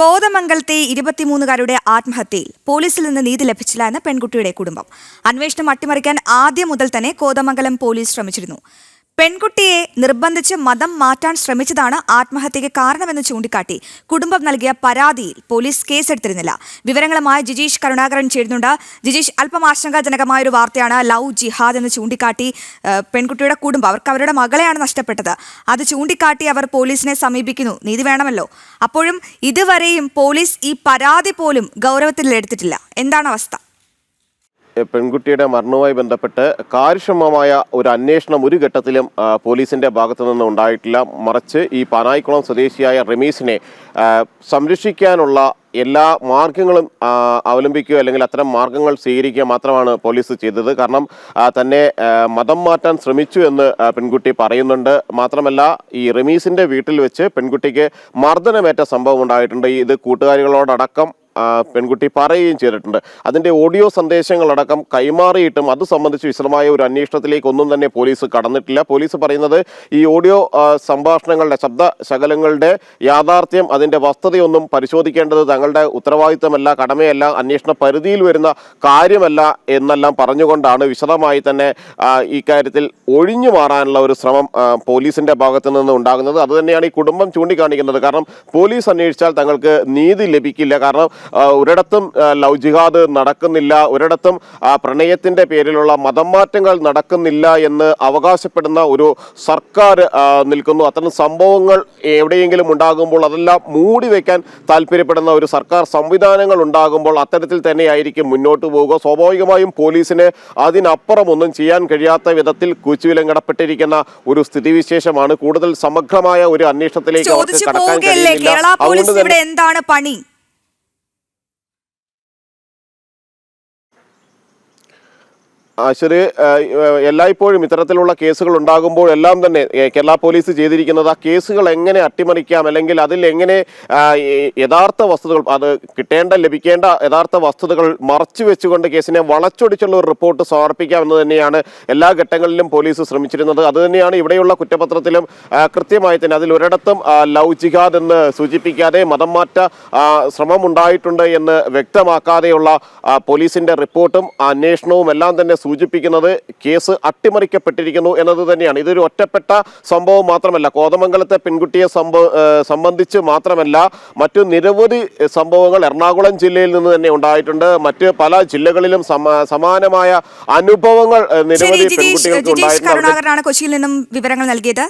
കോതമംഗലത്തെ ഇരുപത്തിമൂന്നുകാരുടെ ആത്മഹത്യയിൽ പോലീസിൽ നിന്ന് നീതി ലഭിച്ചില്ല എന്ന് പെൺകുട്ടിയുടെ കുടുംബം. അന്വേഷണം അട്ടിമറിക്കാൻ ആദ്യം മുതൽ തന്നെ കോതമംഗലം പോലീസ് ശ്രമിച്ചിരുന്നു. പെൺകുട്ടിയെ നിർബന്ധിച്ച് മതം മാറ്റാൻ ശ്രമിച്ചതാണ് ആത്മഹത്യയ്ക്ക് കാരണമെന്ന് ചൂണ്ടിക്കാട്ടി. കുടുംബം നൽകിയ പരാതിയിൽ പോലീസ് കേസെടുത്തിരുന്നില്ല. വിവരങ്ങളുമായി ജിജീഷ് കരുണാകരൻ ചേരുന്നുണ്ട്. ജിജീഷ് അല്പം ആശങ്കാജനകമായ ഒരു വാർത്തയാണ് ലവ് ജിഹാദ് എന്ന് ചൂണ്ടിക്കാട്ടി പെൺകുട്ടിയുടെ കുടുംബം അവർക്ക് അവരുടെ മകളെയാണ് നഷ്ടപ്പെട്ടത്. അത് ചൂണ്ടിക്കാട്ടി അവർ പോലീസിനെ സമീപിക്കുന്നു. നീതി വേണമല്ലോ. അപ്പോഴും ഇതുവരെയും പോലീസ് ഈ പരാതി പോലും ഗൗരവത്തിൽ എടുത്തിട്ടില്ല. എന്താണ് അവസ്ഥ? പെൺകുട്ടിയുടെ മരണവുമായി ബന്ധപ്പെട്ട് കാര്യക്ഷമമായ ഒരു അന്വേഷണം ഒരു ഘട്ടത്തിലും പോലീസിന്റെ ഭാഗത്തു നിന്ന് ഉണ്ടായിട്ടില്ല. മറിച്ച് ഈ പാനായിക്കുളം സ്വദേശിയായ റമീസിനെ സംരക്ഷിക്കാനുള്ള എല്ലാ മാർഗങ്ങളും അവലംബിക്കുക അല്ലെങ്കിൽ അത്തരം മാർഗങ്ങൾ സ്വീകരിക്കുക മാത്രമാണ് പോലീസ് ചെയ്തത്. കാരണം തന്നെ മതം മാറ്റാൻ ശ്രമിച്ചു എന്ന് പെൺകുട്ടി പറയുന്നുണ്ട്. മാത്രമല്ല ഈ റമീസിന്റെ വീട്ടിൽ വെച്ച് പെൺകുട്ടിക്ക് മർദ്ദനമേറ്റ സംഭവം ഉണ്ടായിട്ടുണ്ട്. ഇത് കൂട്ടുകാരികളോടടക്കം ആ, പെൺകുട്ടി പറയുകയും ചെയ്തിട്ടുണ്ട്. അതിന്റെ ഓഡിയോ സന്ദേശങ്ങളടക്കം കൈമാറിയിട്ടും അത് സംബന്ധിച്ച് വിശദമായ ഒരു അന്വേഷണത്തിലേക്ക് ഒന്നും തന്നെ പോലീസ് കടന്നിട്ടില്ല. പോലീസ് പറയുന്നത് ഈ ഓഡിയോ സംഭാഷണങ്ങളുടെ ശബ്ദ ശകലങ്ങളുടെ യാഥാർത്ഥ്യം അതിന്റെ വസ്തുതയൊന്നും പരിശോധിക്കേണ്ടത് തങ്ങളുടെ ഉത്തരവാദിത്തമല്ല കടമയല്ല അന്വേഷണ പരിധിയിൽ വരുന്ന കാര്യമല്ല എന്നെല്ലാം പറഞ്ഞുകൊണ്ടാണ് വിശദമായി തന്നെ ഇക്കാര്യത്തിൽ ഒഴിഞ്ഞു മാറാനുള്ള ഒരു ശ്രമം പോലീസിന്റെ ഭാഗത്തു നിന്ന് ഉണ്ടാകുന്നത്. അതുതന്നെയാണ് ഈ കുടുംബം ചൂണ്ടിക്കാണിക്കുന്നത്. കാരണം പോലീസ് അന്വേഷിച്ചാൽ തങ്ങൾക്ക് നീതി ലഭിക്കില്ല. കാരണം ഒരിടത്തും ലവ് ജിഹാദ് നടക്കുന്നില്ല. ഒരിടത്തും പ്രണയത്തിന്റെ പ്രണയത്തിന്റെ പേരിലുള്ള മതം മാറ്റങ്ങൾ നടക്കുന്നില്ല എന്ന് അവകാശപ്പെടുന്ന ഒരു സർക്കാർ നിൽക്കുന്നു. അത്തരം സംഭവങ്ങൾ എവിടെയെങ്കിലും ഉണ്ടാകുമ്പോൾ അതെല്ലാം മൂടി വയ്ക്കാൻ താല്പര്യപ്പെടുന്ന ഒരു സർക്കാർ സംവിധാനങ്ങൾ ഉണ്ടാകുമ്പോൾ അത്തരത്തിൽ തന്നെയായിരിക്കും മുന്നോട്ട് പോവുക. സ്വാഭാവികമായും പോലീസിന് അതിനപ്പുറം ഒന്നും ചെയ്യാൻ കഴിയാത്ത വിധത്തിൽ കൂച്ചുവിലങ്ങടപ്പെട്ടിരിക്കുന്ന ഒരു സ്ഥിതിവിശേഷമാണ് കൂടുതൽ സമഗ്രമായ ഒരു അന്വേഷണത്തിലേക്ക് അവർക്ക് കടക്കാൻ കഴിയുന്നില്ല. അതുകൊണ്ട് തന്നെ എന്താണ് പണി? ആശ്വര് എല്ലായ്പ്പോഴും ഇത്തരത്തിലുള്ള കേസുകൾ ഉണ്ടാകുമ്പോഴെല്ലാം തന്നെ കേരള പോലീസ് ചെയ്തിരിക്കുന്നത് ആ കേസുകൾ എങ്ങനെ അട്ടിമറിക്കാം അല്ലെങ്കിൽ അതിൽ എങ്ങനെ യഥാർത്ഥ വസ്തുതകൾ അത് കിട്ടേണ്ട ലഭിക്കേണ്ട യഥാർത്ഥ വസ്തുതകൾ മറച്ചു വെച്ചുകൊണ്ട് കേസിനെ വളച്ചൊടിച്ചുള്ള ഒരു റിപ്പോർട്ട് സമർപ്പിക്കാം എന്ന് തന്നെയാണ് എല്ലാ ഘട്ടങ്ങളിലും പോലീസ് ശ്രമിച്ചിരുന്നത്. അതുതന്നെയാണ് ഇവിടെയുള്ള കുറ്റപത്രത്തിലും കൃത്യമായി തന്നെ അതിൽ ഒരിടത്തും ലവ് ജിഹാദ് എന്ന് സൂചിപ്പിക്കാതെ മതം മാറ്റ ശ്രമം ഉണ്ടായിട്ടുണ്ട് എന്ന് വ്യക്തമാക്കാതെയുള്ള പോലീസിന്റെ റിപ്പോർട്ടും അന്വേഷണവും എല്ലാം തന്നെ സൂചിപ്പിക്കുന്നത് കേസ് അട്ടിമറിക്കപ്പെട്ടിരിക്കുന്നു എന്നത് തന്നെയാണ്. ഇതൊരു ഒറ്റപ്പെട്ട സംഭവം മാത്രമല്ല കോതമംഗലത്തെ പെൺകുട്ടിയെ സംഭവ സംബന്ധിച്ച് മാത്രമല്ല മറ്റു നിരവധി സംഭവങ്ങൾ എറണാകുളം ജില്ലയിൽ നിന്ന് തന്നെ ഉണ്ടായിട്ടുണ്ട്. മറ്റ് പല ജില്ലകളിലും സമാനമായ അനുഭവങ്ങൾ നിരവധി പെൺകുട്ടികൾക്ക് ഉണ്ടായിട്ടുണ്ട്. കൊച്ചിയിൽ നിന്നും വിവരങ്ങൾ നൽകിയത്.